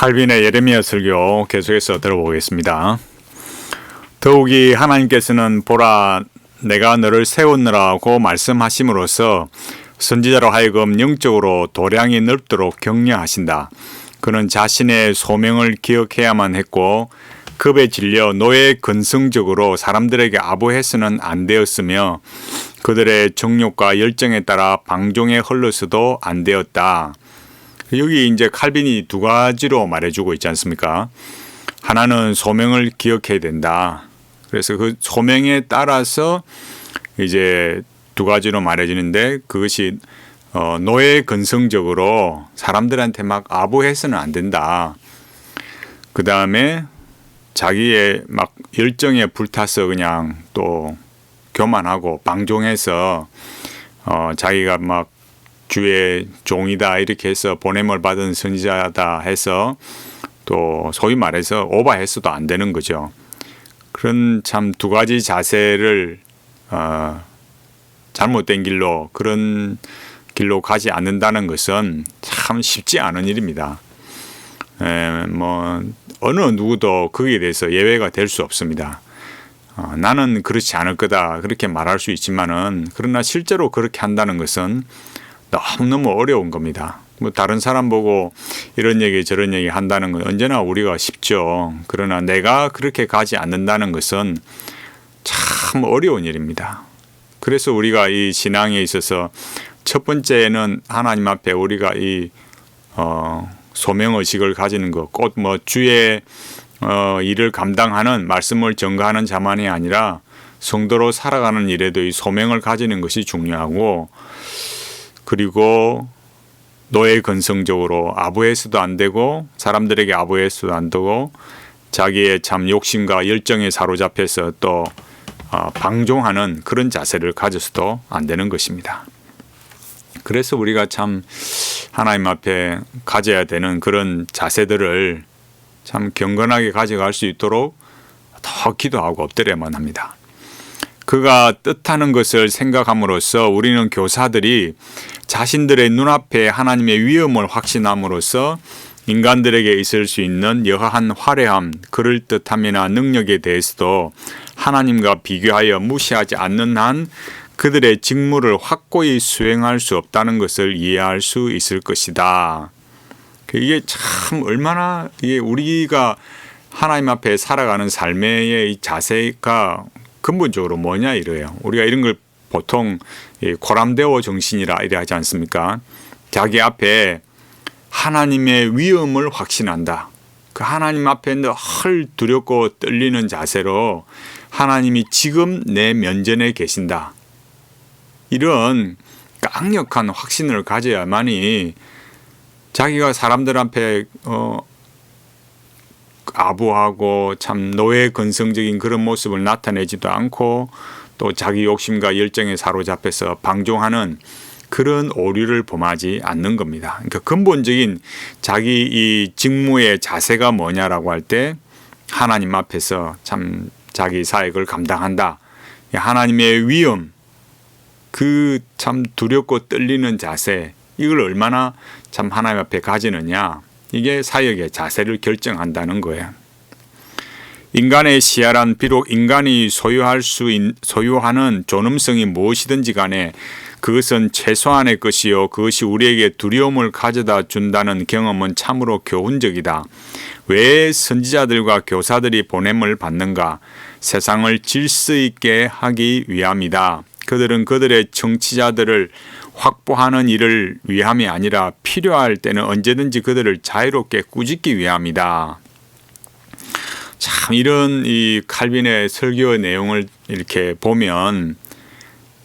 칼빈의 예레미야 설교 계속해서 들어보겠습니다. 더욱이 하나님께서는 보라 내가 너를 세우느라고 말씀하심으로써 선지자로 하여금 영적으로 도량이 넓도록 격려하신다. 그는 자신의 소명을 기억해야만 했고 급에 질려 노예 근성적으로 사람들에게 아부해서는 안 되었으며 그들의 정욕과 열정에 따라 방종에 흘러서도 안 되었다. 여기 이제 칼빈이 두 가지로 말해주고 있지 않습니까? 하나는 소명을 기억해야 된다. 그래서 그 소명에 따라서 이제 두 가지로 말해지는데 그것이 어, 노예 근성적으로 사람들한테 막 아부해서는 안 된다. 그 다음에 자기의 막 열정에 불타서 그냥 또 교만하고 방종해서 어, 자기가 막 주의 종이다 이렇게 해서 보냄을 받은 선지자다 해서 또 소위 말해서 오바해서도 안 되는 거죠. 그런 참 두 가지 자세를 어, 잘못된 길로 그런 길로 가지 않는다는 것은 참 쉽지 않은 일입니다. 에, 뭐 어느 누구도 거기에 대해서 예외가 될 수 없습니다. 어, 나는 그렇지 않을 거다 그렇게 말할 수 있지만은 그러나 실제로 그렇게 한다는 것은 너무너무 어려운 겁니다. 뭐 다른 사람 보고 이런 얘기 저런 얘기 한다는 건 언제나 우리가 쉽죠. 그러나 내가 그렇게 가지 않는다는 것은 참 어려운 일입니다. 그래서 우리가 이 신앙에 있어서 첫 번째는 하나님 앞에 우리가 이 어, 소명 의식을 가지는 것, 곧 뭐 주의 어, 일을 감당하는 말씀을 전가하는 자만이 아니라 성도로 살아가는 일에도 이 소명을 가지는 것이 중요하고 그리고 노예 근성적으로 아부해서도 안 되고 사람들에게 아부해서도 안 되고 자기의 참 욕심과 열정에 사로잡혀서 또 어, 방종하는 그런 자세를 가져서도 안 되는 것입니다. 그래서 우리가 참 하나님 앞에 가져야 되는 그런 자세들을 참 경건하게 가져갈 수 있도록 더 기도하고 엎드려야만 합니다. 그가 뜻하는 것을 생각함으로써 우리는 교사들이 자신들의 눈앞에 하나님의 위엄을 확신함으로써 인간들에게 있을 수 있는 여하한 화려함, 그럴듯함이나 능력에 대해서도 하나님과 비교하여 무시하지 않는 한 그들의 직무를 확고히 수행할 수 없다는 것을 이해할 수 있을 것이다. 이게 참 얼마나 이게 우리가 하나님 앞에 살아가는 삶의 자세가 근본적으로 뭐냐 이래요. 우리가 이런 걸 보통 고람대오 정신이라 이래 하지 않습니까? 자기 앞에 하나님의 위엄을 확신한다. 그 하나님 앞에 늘 두렵고 떨리는 자세로 하나님이 지금 내 면전에 계신다. 이런 강력한 확신을 가져야만이 자기가 사람들 앞에 어, 아부하고 참 노예 근성적인 그런 모습을 나타내지도 않고 또 자기 욕심과 열정에 사로잡혀서 방종하는 그런 오류를 범하지 않는 겁니다. 그러니까 근본적인 자기 이 직무의 자세가 뭐냐라고 할 때 하나님 앞에서 참 자기 사역을 감당한다. 하나님의 위엄, 그 참 두렵고 떨리는 자세, 이걸 얼마나 참 하나님 앞에 가지느냐. 이게 사역의 자세를 결정한다는 거예요. 인간의 시야란 비록 인간이 소유할 수 있, 소유하는 존엄성이 무엇이든지 간에 그것은 최소한의 것이요 그것이 우리에게 두려움을 가져다 준다는 경험은 참으로 교훈적이다. 왜 선지자들과 교사들이 보냄을 받는가? 세상을 질서 있게 하기 위함이다. 그들은 그들의 정치자들을 확보하는 일을 위함이 아니라 필요할 때는 언제든지 그들을 자유롭게 꾸짖기 위함이다. 참 이런 이 칼빈의 설교 내용을 이렇게 보면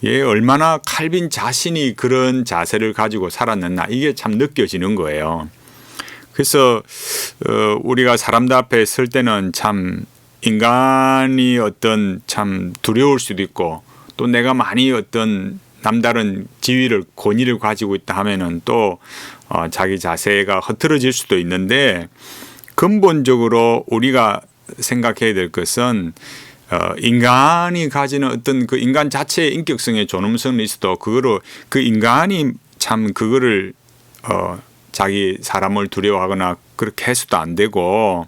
예, 얼마나 칼빈 자신이 그런 자세를 가지고 살았느냐 이게 참 느껴지는 거예요. 그래서 어, 우리가 사람들 앞에 설 때는 참 인간이 어떤 참 두려울 수도 있고 또 내가 많이 어떤 남다른 지위를 권위를 가지고 있다 하면은 또 어, 자기 자세가 흐트러질 수도 있는데 근본적으로 우리가 생각해야 될 것은 어, 인간이 가지는 어떤 그 인간 자체의 인격성의 존엄성이 있어도 그거로 그 인간이 참 그거를 어, 자기 사람을 두려워하거나 그렇게 해서도 안 되고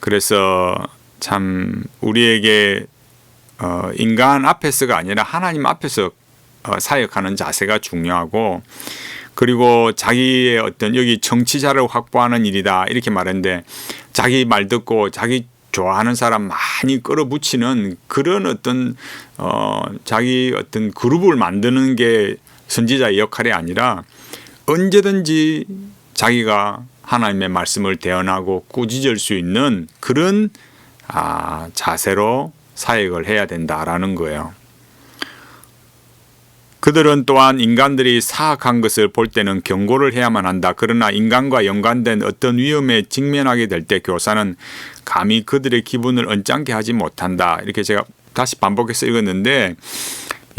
그래서 참 우리에게 어, 인간 앞에서가 아니라 하나님 앞에서 어, 사역하는 자세가 중요하고 그리고 자기의 어떤 여기 정치자를 확보하는 일이다 이렇게 말했는데 자기 말 듣고 자기 좋아하는 사람 많이 끌어붙이는 그런 어떤 어 자기 어떤 그룹을 만드는 게 선지자의 역할이 아니라 언제든지 자기가 하나님의 말씀을 대언하고 꾸짖을 수 있는 그런 아, 자세로 사역을 해야 된다라는 거예요. 그들은 또한 인간들이 사악한 것을 볼 때는 경고를 해야만 한다. 그러나 인간과 연관된 어떤 위험에 직면하게 될 때 교사는 감히 그들의 기분을 언짢게 하지 못한다. 이렇게 제가 다시 반복해서 읽었는데,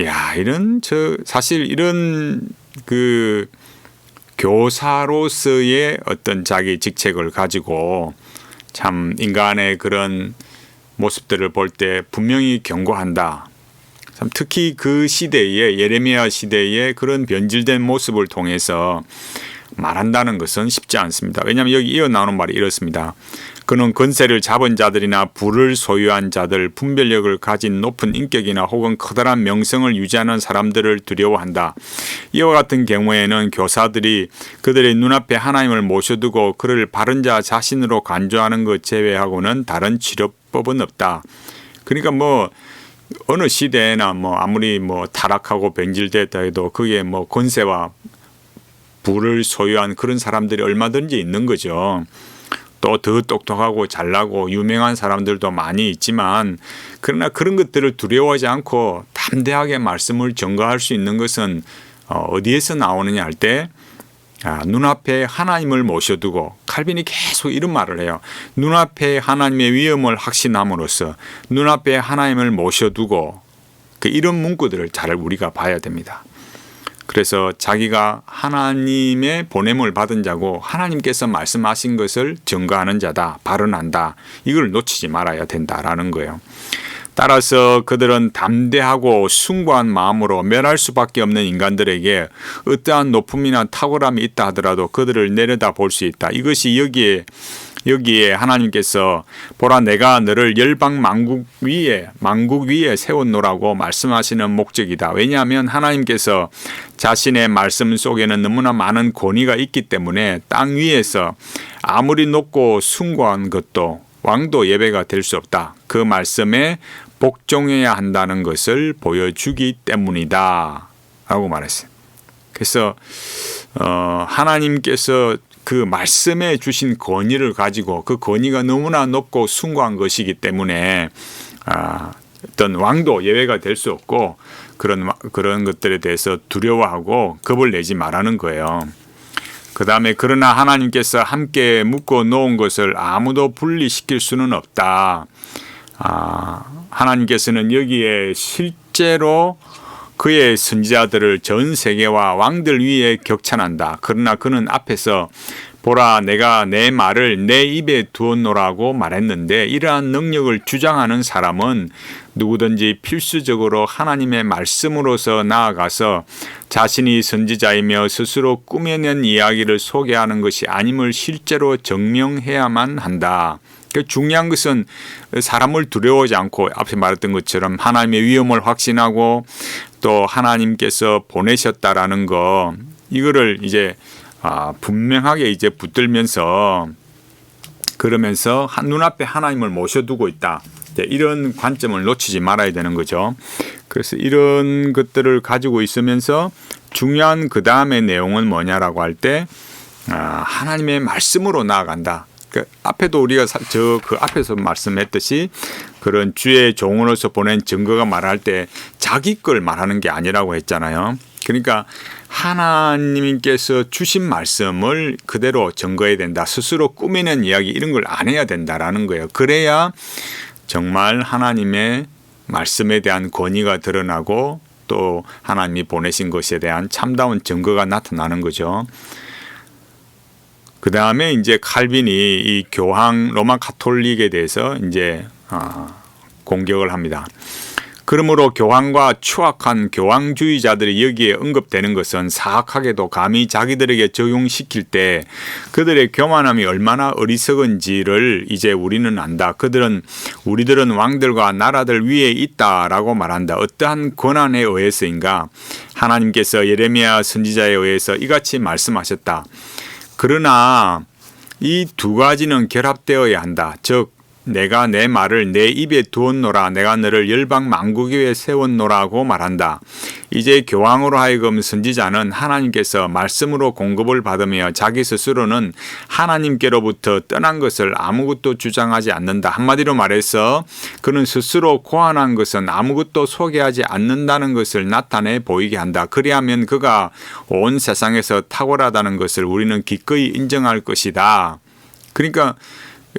야, 이런, 저, 사실 이런 그 교사로서의 어떤 자기 직책을 가지고 참 인간의 그런 모습들을 볼 때 분명히 경고한다. 참 특히 그 시대에 예레미야 시대의 그런 변질된 모습을 통해서 말한다는 것은 쉽지 않습니다. 왜냐하면 여기 이어 나오는 말이 이렇습니다. 그는 권세를 잡은 자들이나 부를 소유한 자들, 분별력을 가진 높은 인격이나 혹은 커다란 명성을 유지하는 사람들을 두려워한다. 이와 같은 경우에는 교사들이 그들의 눈앞에 하나님을 모셔두고 그를 바른 자 자신으로 간주하는 것 제외하고는 다른 치료법은 없다. 그러니까 뭐 어느 시대에나 뭐 아무리 뭐 타락하고 변질됐다 해도 그게 뭐 권세와 부를 소유한 그런 사람들이 얼마든지 있는 거죠. 또 더 똑똑하고 잘나고 유명한 사람들도 많이 있지만 그러나 그런 것들을 두려워하지 않고 담대하게 말씀을 전가할 수 있는 것은 어, 어디에서 나오느냐 할 때 아, 눈앞에 하나님을 모셔두고 칼빈이 계속 이런 말을 해요. 눈앞에 하나님의 위엄을 확신함으로써 눈앞에 하나님을 모셔두고 그 이런 문구들을 잘 우리가 봐야 됩니다. 그래서 자기가 하나님의 보냄을 받은 자고 하나님께서 말씀하신 것을 증거하는 자다, 발언한다. 이걸 놓치지 말아야 된다라는 거예요. 따라서 그들은 담대하고 숭고한 마음으로 멸할 수밖에 없는 인간들에게 어떠한 높음이나 탁월함이 있다 하더라도 그들을 내려다 볼 수 있다. 이것이 여기에 여기에 하나님께서 보라 내가 너를 열방 만국 위에 만국 위에 세웠노라고 말씀하시는 목적이다. 왜냐하면 하나님께서 자신의 말씀 속에는 너무나 많은 권위가 있기 때문에 땅 위에서 아무리 높고 숭고한 것도 왕도 예배가 될 수 없다. 그 말씀에 복종해야 한다는 것을 보여주기 때문이다. 라고 말했어요. 그래서 어, 하나님께서 그 말씀에 주신 권위를 가지고 그 권위가 너무나 높고 숭고한 것이기 때문에 아, 어떤 왕도 예외가 될 수 없고 그런 그런 것들에 대해서 두려워하고 겁을 내지 말라는 거예요. 그 다음에 그러나 하나님께서 함께 묶어 놓은 것을 아무도 분리시킬 수는 없다. 아, 하나님께서는 여기에 실제로 그의 선지자들을 전 세계와 왕들 위에 격찬한다. 그러나 그는 앞에서 보라 내가 내 말을 내 입에 두었노라고 말했는데 이러한 능력을 주장하는 사람은 누구든지 필수적으로 하나님의 말씀으로서 나아가서 자신이 선지자이며 스스로 꾸며낸 이야기를 소개하는 것이 아님을 실제로 증명해야만 한다. 그 중요한 것은 사람을 두려워하지 않고 앞에 말했던 것처럼 하나님의 위엄을 확신하고 또 하나님께서 보내셨다라는 거 이거를 이제 아, 분명하게 이제 붙들면서 그러면서 눈앞에 하나님을 모셔두고 있다. 이런 관점을 놓치지 말아야 되는 거죠. 그래서 이런 것들을 가지고 있으면서 중요한 그 다음의 내용은 뭐냐라고 할때 아, 하나님의 말씀으로 나아간다. 그 앞에도 우리가 저 그 앞에서 말씀했듯이 그런 주의 종으로서 보낸 증거가 말할 때 자기 걸 말하는 게 아니라고 했잖아요. 그러니까 하나님께서 주신 말씀을 그대로 증거해야 된다. 스스로 꾸미는 이야기 이런 걸 안 해야 된다라는 거예요. 그래야 정말 하나님의 말씀에 대한 권위가 드러나고 또 하나님이 보내신 것에 대한 참다운 증거가 나타나는 거죠. 그 다음에 이제 칼빈이 이 교황 로마 카톨릭에 대해서 이제 어, 공격을 합니다. 그러므로 교황과 추악한 교황주의자들이 여기에 언급되는 것은 사악하게도 감히 자기들에게 적용시킬 때 그들의 교만함이 얼마나 어리석은지를 이제 우리는 안다. 그들은 우리들은 왕들과 나라들 위에 있다라고 말한다. 어떠한 권한에 의해서인가? 하나님께서 예레미야 선지자에 의해서 이같이 말씀하셨다. 그러나 이 두 가지는 결합되어야 한다. 즉 내가 내 말을 내 입에 두었노라 내가 너를 열방 만국 위에 세웠노라고 말한다. 이제 교황으로 하여금 선지자는 하나님께서 말씀으로 공급을 받으며 자기 스스로는 하나님께로부터 떠난 것을 아무것도 주장하지 않는다. 한마디로 말해서 그는 스스로 고안한 것은 아무것도 소개하지 않는다는 것을 나타내 보이게 한다. 그리하면 그가 온 세상에서 탁월하다는 것을 우리는 기꺼이 인정할 것이다. 그러니까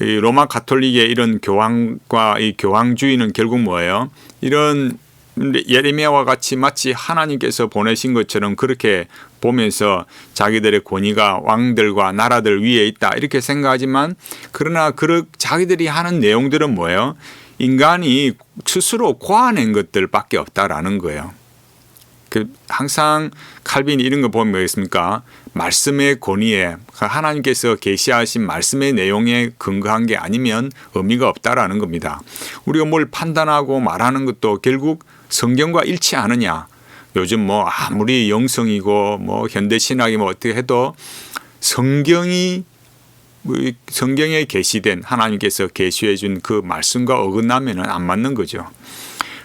이 로마 가톨릭의 이런 교황과 이 교황주의는 결국 뭐예요? 이런 예레미야와 같이 마치 하나님께서 보내신 것처럼 그렇게 보면서 자기들의 권위가 왕들과 나라들 위에 있다 이렇게 생각하지만 그러나 그 자기들이 하는 내용들은 뭐예요? 인간이 스스로 고아낸 것들밖에 없다라는 거예요. 그 항상 칼빈이 이런 거 보면 뭐겠습니까? 말씀의 권위에 하나님께서 계시하신 말씀의 내용에 근거한 게 아니면 의미가 없다라는 겁니다. 우리가 뭘 판단하고 말하는 것도 결국 성경과 일치하느냐. 요즘 뭐 아무리 영성이고 뭐 현대 신학이 뭐 어떻게 해도 성경이 뭐 성경에 계시된 하나님께서 계시해 준 그 말씀과 어긋나면은 안 맞는 거죠.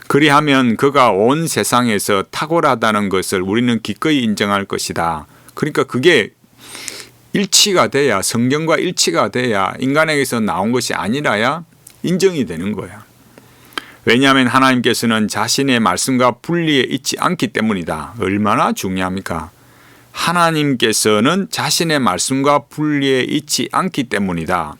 그리하면 그가 온 세상에서 탁월하다는 것을 우리는 기꺼이 인정할 것이다. 그러니까 그게 일치가 돼야 성경과 일치가 돼야 인간에게서 나온 것이 아니라야 인정이 되는 거야. 왜냐하면 하나님께서는 자신의 말씀과 분리해 있지 않기 때문이다. 얼마나 중요합니까? 하나님께서는 자신의 말씀과 분리해 있지 않기 때문이다.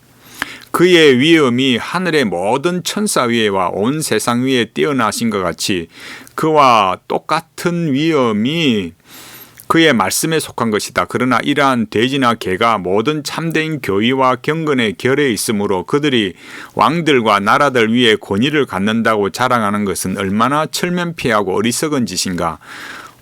그의 위엄이 하늘의 모든 천사 위에와 온 세상 위에 뛰어나신 것 같이 그와 똑같은 위엄이 그의 말씀에 속한 것이다. 그러나 이러한 돼지나 개가 모든 참된 교의와 경건의 결에 있으므로 그들이 왕들과 나라들 위에 권위를 갖는다고 자랑하는 것은 얼마나 철면피하고 어리석은 짓인가.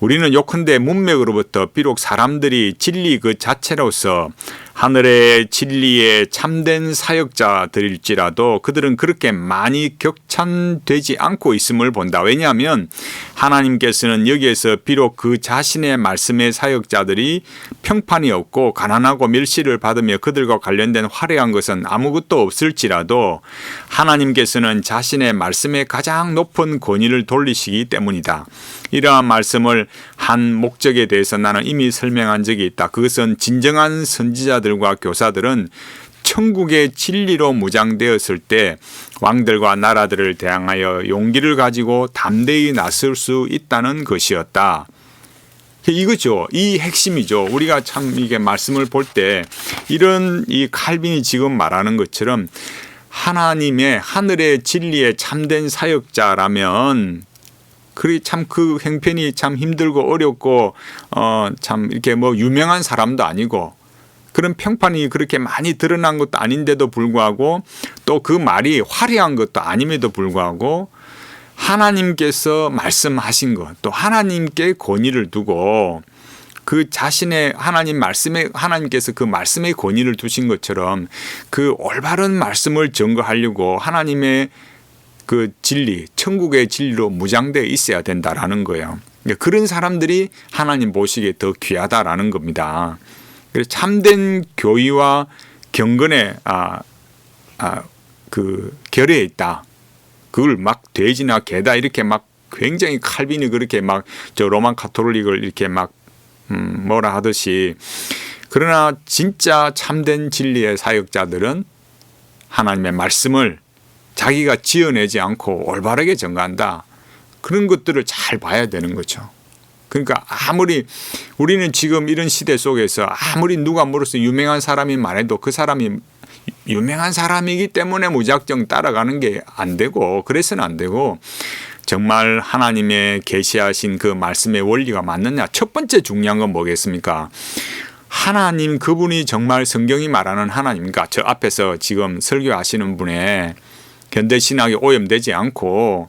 우리는 요컨대 문맥으로부터 비록 사람들이 진리 그 자체로서 하늘의 진리에 참된 사역자들일지라도 그들은 그렇게 많이 격찬되지 않고 있음을 본다. 왜냐하면 하나님께서는 여기에서 비록 그 자신의 말씀의 사역자들이 평판이 없고 가난하고 멸시를 받으며 그들과 관련된 화려한 것은 아무것도 없을지라도 하나님께서는 자신의 말씀에 가장 높은 권위를 돌리시기 때문이다. 이러한 말씀을 한 목적에 대해서 나는 이미 설명한 적이 있다. 그것은 진정한 선지자들 과 교사들은 천국의 진리로 무장되었을 때 왕들과 나라들을 대항하여 용기를 가지고 담대히 나설 수 있다는 것이었다. 이거죠. 이 핵심이죠. 우리가 참 이게 말씀을 볼 때 이런 이 칼빈이 지금 말하는 것처럼 하나님의 하늘의 진리에 참된 사역자라면 그리 참 그 행편이 참 힘들고 어렵고 어 참 이렇게 뭐 유명한 사람도 아니고 그런 평판이 그렇게 많이 드러난 것도 아닌데도 불구하고 또 그 말이 화려한 것도 아님에도 불구하고 하나님께서 말씀하신 것 또 하나님께 권위를 두고 그 자신의 하나님 말씀에 하나님께서 그 말씀의 권위를 두신 것처럼 그 올바른 말씀을 증거하려고 하나님의 그 진리, 천국의 진리로 무장되어 있어야 된다라는 거예요. 그러니까 그런 사람들이 하나님 보시기에 더 귀하다라는 겁니다. 그래서 참된 교의와 경건의 아, 아, 그 결에 있다. 그걸 막 돼지나 개다 이렇게 막 굉장히 칼빈이 그렇게 막 저 로만 카톨릭을 이렇게 막 음, 뭐라 하듯이 그러나 진짜 참된 진리의 사역자들은 하나님의 말씀을 자기가 지어내지 않고 올바르게 전가한다. 그런 것들을 잘 봐야 되는 거죠. 그러니까 아무리 우리는 지금 이런 시대 속에서 아무리 누가 물어서 유명한 사람이 말해도 그 사람이 유명한 사람이기 때문에 무작정 따라가는 게 안 되고 그래서는 안 되고 정말 하나님의 계시하신 그 말씀의 원리가 맞느냐 첫 번째 중요한 건 뭐겠습니까? 하나님 그분이 정말 성경이 말하는 하나님인가? 저 앞에서 지금 설교하시는 분의 현대 신학이 오염되지 않고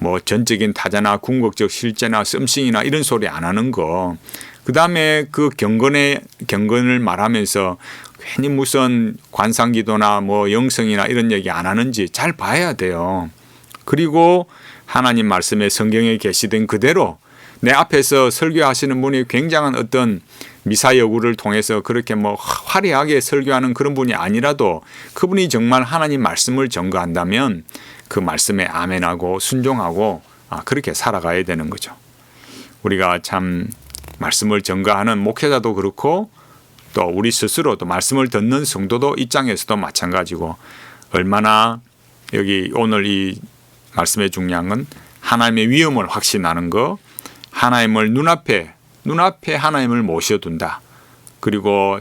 뭐 전적인 타자나 궁극적 실제나 썸씽이나 이런 소리 안 하는 거. 그 다음에 그 경건의 경건을 말하면서 괜히 무슨 관상기도나 뭐 영성이나 이런 얘기 안 하는지 잘 봐야 돼요. 그리고 하나님 말씀에 성경에 계시된 그대로 내 앞에서 설교하시는 분이 굉장한 어떤 미사 여구를 통해서 그렇게 뭐 화려하게 설교하는 그런 분이 아니라도 그분이 정말 하나님 말씀을 전거한다면 그 말씀에 아멘하고 순종하고 아, 그렇게 살아가야 되는 거죠. 우리가 참 말씀을 전가하는 목회자도 그렇고 또 우리 스스로도 말씀을 듣는 성도도 입장에서도 마찬가지고 얼마나 여기 오늘 이 말씀의 중요한 건 하나님의 위엄을 확신하는 거, 하나님을 눈앞에 눈앞에 하나님을 모셔둔다. 그리고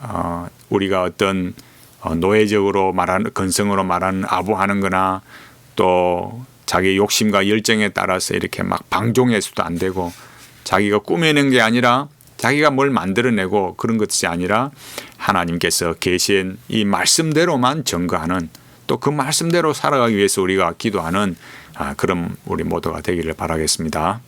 어, 우리가 어떤 어, 노예적으로 말하는 건성으로 말하는 아부하는 거나 또 자기 욕심과 열정에 따라서 이렇게 막 방종해서도 안 되고 자기가 꾸며낸 게 아니라 자기가 뭘 만들어내고 그런 것이 아니라 하나님께서 계신 이 말씀대로만 증거하는 또 그 말씀대로 살아가기 위해서 우리가 기도하는 아, 그런 우리 모두가 되기를 바라겠습니다.